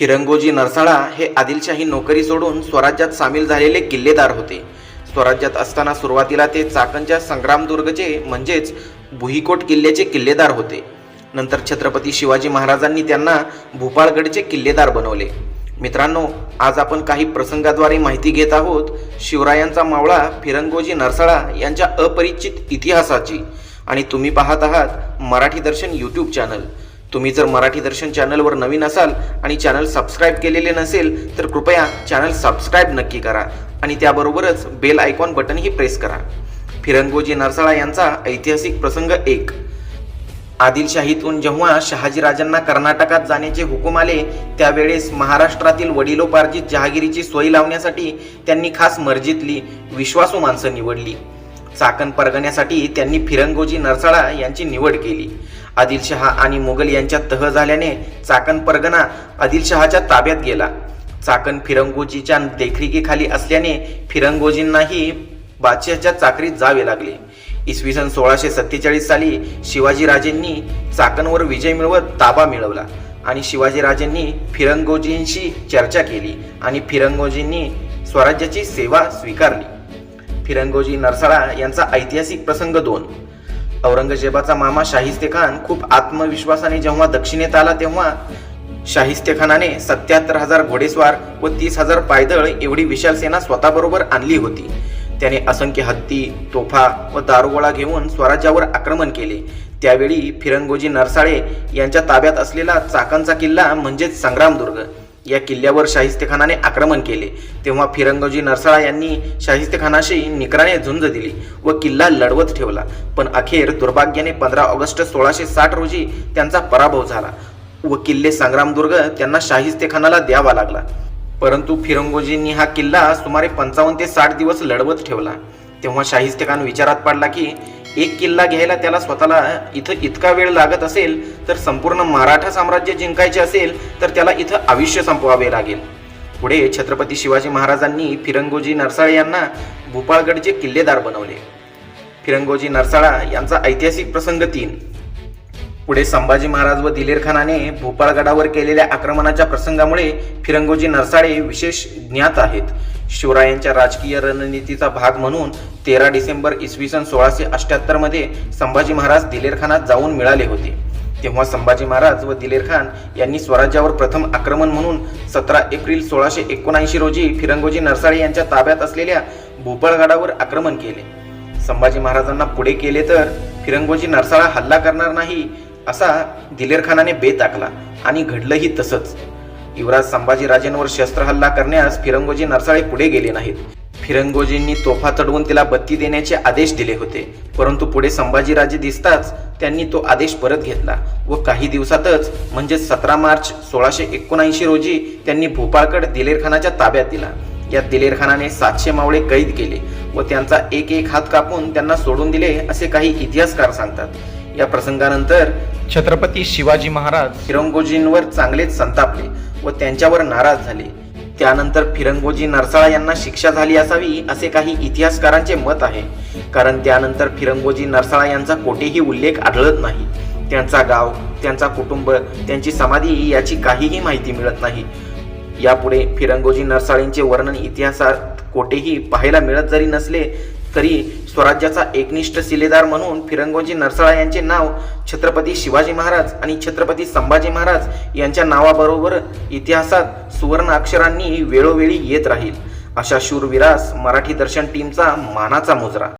फिरंगोजी नरसाळा हे आदिलशाही नोकरी सोडून स्वराज्यात सामील झालेले किल्लेदार होते. स्वराज्यात असताना सुरुवातीला ते चाकणच्या संग्रामदुर्गचे म्हणजेच भुईकोट किल्ल्याचे किल्लेदार होते. नंतर छत्रपती शिवाजी महाराजांनी त्यांना भूपाळगडचे किल्लेदार बनवले. मित्रांनो आज आपण काही प्रसंगाद्वारे माहिती घेत आहोत. शिवरायांचा मावळा फिरंगोजी नरसाळा यांच्या अपरिचित इतिहासाची. आणि तुम्ही पाहत आहात मराठी दर्शन यूट्यूब चॅनल तुम्ही जर मराठी दर्शन चॅनलवर नवीन असाल आणि चॅनल सबस्क्राईब केलेले नसेल तर कृपया चॅनल सबस्क्राईब नक्की करा आणि त्याबरोबरच बेल आयकॉन बटनही प्रेस करा. फिरंगोजी नरसाळा यांचा ऐतिहासिक प्रसंग एक. आदिलशाहीतून जेव्हा शहाजीराजांना कर्नाटकात जाण्याचे हुकूम आले त्यावेळेस महाराष्ट्रातील वडिलोपार्जित जहागिरीची सोय लावण्यासाठी त्यांनी खास मर्जीतली विश्वासू माणसं निवडली. चाकण परगण्यासाठी त्यांनी फिरंगोजी नरसाळा यांची निवड केली. आदिलशहा आणि मुघल यांच्यात तह झाल्याने चाकण परगणा आदिलशहाच्या ताब्यात गेला. चाकण फिरंगोजीच्या देखरेखीखाली असल्याने फिरंगोजींनाही बादशहाच्या चाकरीत जावे लागले. इसवी सन सोळाशे सत्तेचाळीस साली शिवाजीराजेंनी चाकणवर विजय मिळवत ताबा मिळवला आणि शिवाजीराजेंनी फिरंगोजींशी चर्चा केली आणि फिरंगोजींनी स्वराज्याची सेवा स्वीकारली. फिरंगोजी नरसाळा यांचा ऐतिहासिक प्रसंग दोन. औरंगजेबाचा मामा शाहिस्ते खान खूप आत्मविश्वासाने जेव्हा दक्षिणेत आला तेव्हा शाहिस्ते खानाने सत्याहत्तर हजार घोडेस्वार व तीस हजार पायदळ एवढी विशाल सेना स्वतःबरोबर आणली होती. त्याने असंख्य हत्ती तोफा व दारुगोळा घेऊन स्वराज्यावर आक्रमण केले. त्यावेळी फिरंगोजी नरसाळे यांच्या ताब्यात असलेला चाकणचा किल्ला म्हणजेच संग्रामदुर्ग. या किल्ल्यावर शाहिस्तेखानाने आक्रमण केले. तेव्हा फिरंगोजी नरसाळा यांनी शाहिस्तेखानाशी निकराने झुंज दिली व किल्ला लढवत ठेवला. पण अखेर दुर्भाग्याने पंधरा ऑगस्ट सोळाशे साठ रोजी त्यांचा पराभव झाला व किल्ले संग्रामदुर्ग त्यांना शाहिस्तेखानाला द्यावा लागला. परंतु फिरंगोजींनी हा किल्ला सुमारे पंचावन्न ते साठ दिवस लढवत ठेवला. तेव्हा शाहिस्तेखान विचारात पडला की एक किल्ला घ्यायला त्याला स्वतःला इथं इतका वेळ लागत असेल तर संपूर्ण मराठा साम्राज्य जिंकायचे असेल तर त्याला इथं आयुष्य संपवावे लागेल. पुढे छत्रपती शिवाजी महाराजांनी फिरंगोजी नरसाळे यांना भोपाळगडचे किल्लेदार बनवले. फिरंगोजी नरसाळा यांचा ऐतिहासिक प्रसंग तीन. पुढे संभाजी महाराज व दिलेर खानाने भोपाळगडावर केलेल्या आक्रमणाच्या प्रसंगामुळे फिरंगोजी नरसाळे विशेष ज्ञात आहेत. शिवरायांच्या राजकीय रणनीतीचा भाग म्हणून तेरा डिसेंबर इसवी सन सोळाशे अठ्याहत्तरमध्ये संभाजी महाराज दिलेरखानात जाऊन मिळाले होते. तेव्हा संभाजी महाराज व दिलेरखान यांनी स्वराज्यावर प्रथम आक्रमण म्हणून सतरा एप्रिल सोळाशे एकोणऐंशी रोजी फिरंगोजी नरसाळे यांच्या ताब्यात असलेल्या भोपाळगडावर आक्रमण केले. संभाजी महाराजांना पुढे केले तर फिरंगोजी नरसाळा हल्ला करणार नाही असा दिलेरखानाने बेत आखला आणि घडलंही तसंच. युवराज संभाजीराजेंवर शस्त्र हल्ला करण्यास फिरंगोजी नरसाळे पुढे गेले नाहीत. फिरंगोजींनी तोफा चढवून तिला बत्ती देण्याचे आदेश दिले होते. परंतु पुढे संभाजीराजे दिसताच त्यांनी तो आदेश परत घेतला व काही दिवसातच म्हणजे सतरा मार्च सोळाशे एकोणऐंशी रोजी त्यांनी भोपाळकड दिलेर खानाच्या ताब्यात दिला. यात दिलेर खानाने सातशे मावळे कैद केले व त्यांचा एक एक हात कापून त्यांना सोडून दिले असे काही इतिहासकार सांगतात. या प्रसंगानंतर छत्रपती शिवाजी महाराज फिरंगोजींवर चांगलेच संतापले. व त्यांच्यावर नाराज झाले. त्यानंतर फिरंगोजी नरसाळा यांना शिक्षा झाली असावी असे काही इतिहासकारांचे मत आहे. कारण त्यानंतर फिरंगोजी नरसाळा यांचा कोठेही उल्लेख आढळत नाही. त्यांचा गाव त्यांचा कुटुंब त्यांची समाधी याची काहीही माहिती मिळत नाही. यापुढे फिरंगोजी नरसाळेंचे वर्णन इतिहासात कोठेही पाहायला मिळत जरी नसले तरी स्वराज्याचा एकनिष्ठ शिलेदार म्हणून फिरंगोजी नरसाळा यांचे नाव छत्रपती शिवाजी महाराज आणि छत्रपती संभाजी महाराज यांच्या नावाबरोबर इतिहासात सुवर्ण अक्षरांनी वेळोवेळी येत राहील. अशा शूरवीरास मराठी दर्शन टीमचा मानाचा मुजरा.